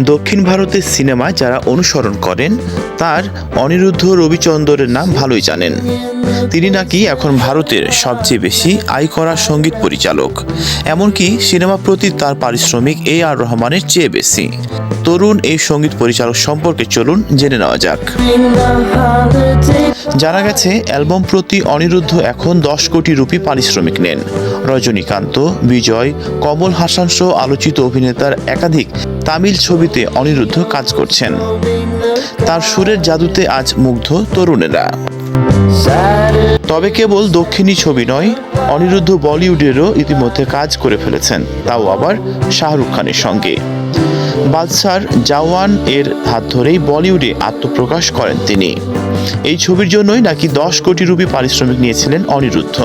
দক্ষিণ ভারতের সিনেমায় যারা অনুসরণ করেন, তার অনিরুদ্ধ রবিচন্দরের নাম ভালোই জানেন। তিনি নাকি এখন ভারতের সবচেয়ে বেশি আয় করা সংগীত পরিচালক। এমনকি সিনেমা প্রতি তার পারিশ্রমিক এ আর রহমানের চেয়ে বেশি। তরুণ এই সংগীত পরিচালক সম্পর্কে চলুন জেনে নেওয়া যাক। জানা গেছে, অ্যালবাম প্রতি অনিরুদ্ধ এখন দশ কোটি রুপি পারিশ্রমিক নেন। রজনীকান্ত, বিজয়, কমল হাসান সহ আলোচিত অভিনেতার একাধিক তামিল ছবিতে অনিরুদ্ধ কাজ করছেন। তার সুরের জাদুতে আজ মুগ্ধ তরুণেরা। তবে কেবল দক্ষিণী ছবি নয়, অনিরুদ্ধ বলিউডেরও ইতিমধ্যে কাজ করে ফেলেছেন, তাও আবার শাহরুখ খানের সঙ্গে। বাদশার জাওয়ান এর হাত ধরেই বলিউডে আত্মপ্রকাশ করেন তিনি। এই ছবির জন্যই নাকি দশ কোটি রুপি পারিশ্রমিক নিয়েছিলেন অনিরুদ্ধ।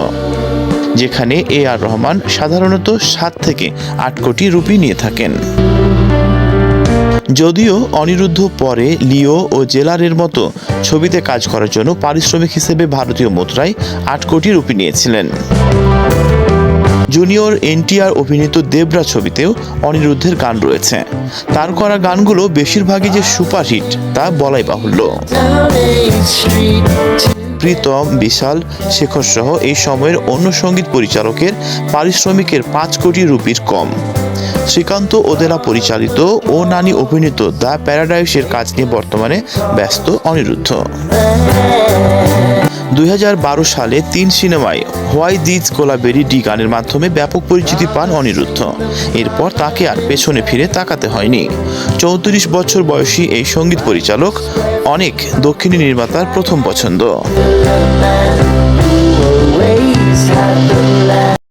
যেখানে এ আর রহমান সাধারণত সাত থেকে আট কোটি রুপি নিয়ে থাকেন। যদিও অনিরুদ্ধ পরে লিও ও জেলারের মতো ছবিতে কাজ করার জন্য পারিশ্রমিক হিসেবে ভারতীয় মুদ্রায় আট কোটি রুপি নিয়েছিলেন। জুনিয়র এনটিআর অভিনীত দেবরা ছবিতেও অনিরুদ্ধের গান রয়েছে। তার করা গানগুলো বেশিরভাগই যে সুপারহিট তা বলাই বাহুল্য। প্রীতম, বিশাল, শেখর সহ এই সময়ের অন্য সংগীত পরিচালকের পারিশ্রমিকের পাঁচ কোটি রুপির কম। শ্রীকান্ত ওদেলা পরিচালিত ও নানি অভিনীত দ্য প্যারাডাইসের কাজ নিয়ে বর্তমানে ব্যস্ত অনিরুদ্ধ। দুই হাজার বারো সালে তিন সিনেমায় হোয়াই দিজ কোলাবেরি ডি গানের মাধ্যমে ব্যাপক পরিচিতি পান অনিরুদ্ধ। এরপর তাকে আর পেছনে ফিরে তাকাতে হয়নি। চৌত্রিশ বছর বয়সী এই সংগীত পরিচালক অনেক দক্ষিণী নির্মাতার প্রথম পছন্দ।